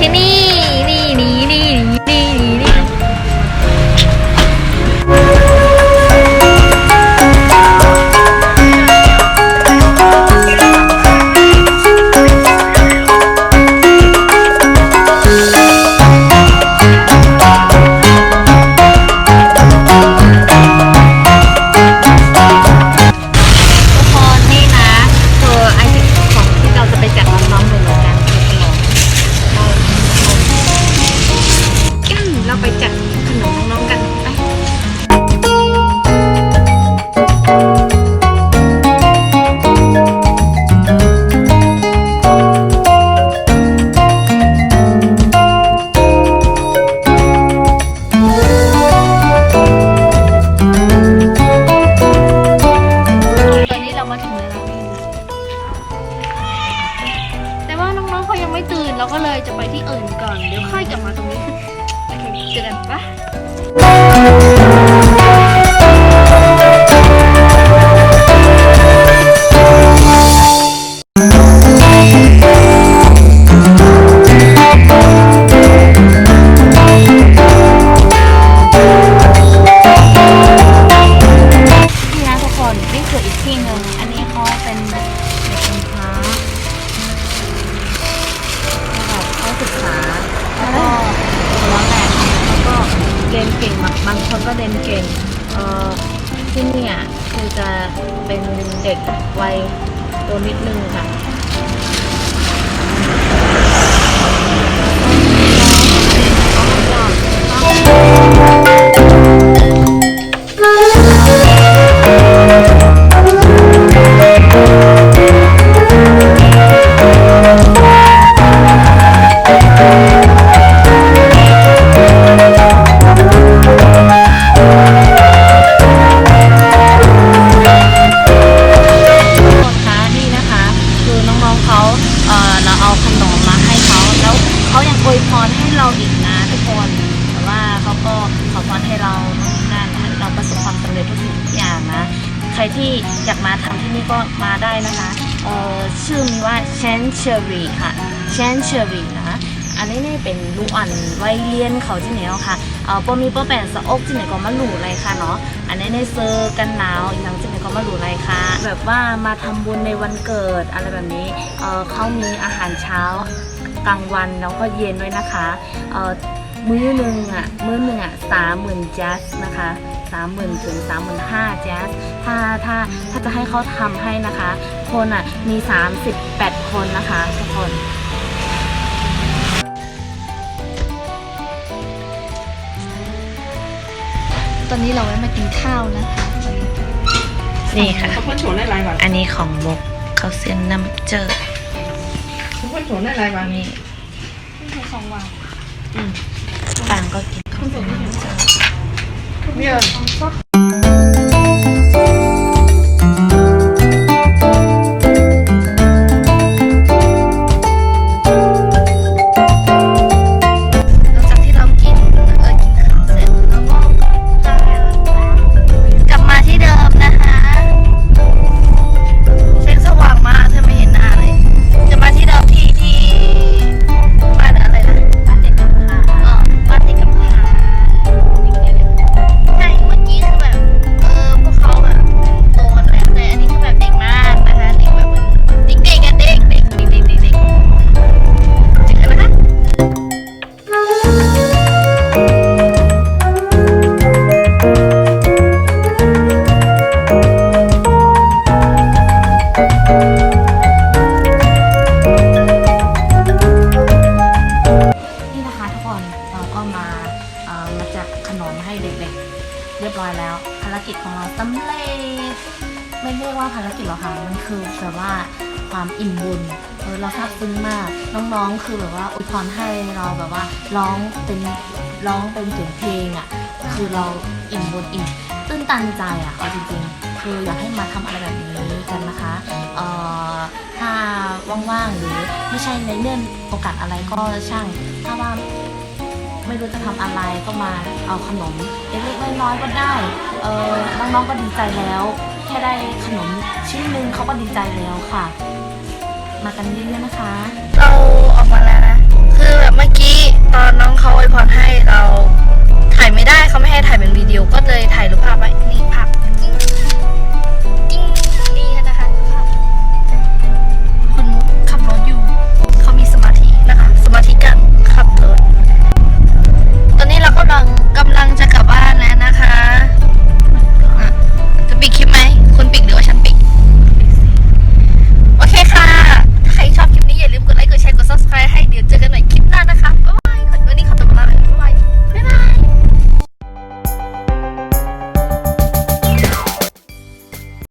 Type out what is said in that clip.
ที่นี่ นี่นี่นี่นี่นี่นี่ ว่าน้องเขายังไม่ตื่นเราก็เลยจะไปที่อื่นก่อน เดี๋ยวค่อยกลับมาตรงนี้โอเคเจอกันปะางบางคนก็เรียนเก่งเอ่อที่นี่คือจะเป็นเด็กวัยตัวนิดนึงค่ะ เขาเออเราเอาขนมมาให้เขาแล้วเขายังอวยพรให้เราอีกนะทุกคนแต่ว่าเขาก็ขอพรให้เรานั่นให้เราประสบความสำเร็จทุกสิ่งทุกอย่างนะ ใครที่อยากมาทำที่นี่ก็มาได้นะคะเออชื่อมีว่าเชนเชอรี่ค่ะเชนเชอรี่นะอันนี้นี่เป็นลูกอ่อนไวเลียนเขาที่เหนียวค่ะ เอ่อปมีป้แปนสะอกที่ไหนก็มาหลูเลยค่ะเนาะอันนี้ในเซอร์กันหนาวอีกหลังที่ไหนก็มาหลูเลยค่ะ แบบว่ามาทำบุญในวันเกิดอะไรแบบนี้เอ่อเขามีอาหารเช้ากลางวันแล้วก็เย็นด้วยนะคะเอ่อมื้อหนึ่งอะมื้อหนึ่งอะสามหมื่นจัสนะคะสามหมื่นถึงสามหมื่นห้าจัสถ้าถ้าถ้าจะให้เขาทำให้นะคะ คนอะมี38คนนะคะทุกคน ตอนนี้เราไว้มากินข้าวนะคะนี่ค่ะเขาเพิ่นโฉนได้หลายวันอันนี้ของมุกเขาเซียนน้ำเจอเขาเพิ่นโฉนได้หลายวันนี่สองวันปางก็กินเนี่ย ร้อยแล้ว ภารกิจของเราสำเร็จไม่เรียกว่าภารกิจหรอกค่ะมันคือแบบว่าความอิ่มบุญเออเราซาบซึ้งมาก น้องๆ คือแบบว่าอวยพรให้เราแบบว่าร้องเป็นร้องเป็นเสียงเพลงอะ คือเราอิ่มบุญอิ่มตื้นตันใจอะเอาจริงๆ คืออยากให้มาทำอะไรแบบนี้กันนะคะเอ่อถ้าว่างๆ หรือไม่ใช่ในเรื่องโอกาสอะไรก็ช่าง ถ้าว่า ไม่รู้จะทำอะไรก็มาเอาขนมเล็กๆน้อยๆก็ได้เออน้องๆก็ดีใจแล้ว แค่ได้ขนมชิ้นหนึ่งเขาก็ดีใจแล้วค่ะ มากันเยอะๆนะคะ เราออกมาแล้วนะ คือแบบแบบเมื่อกี้ตอนน้องเขาอวยพรให้เรา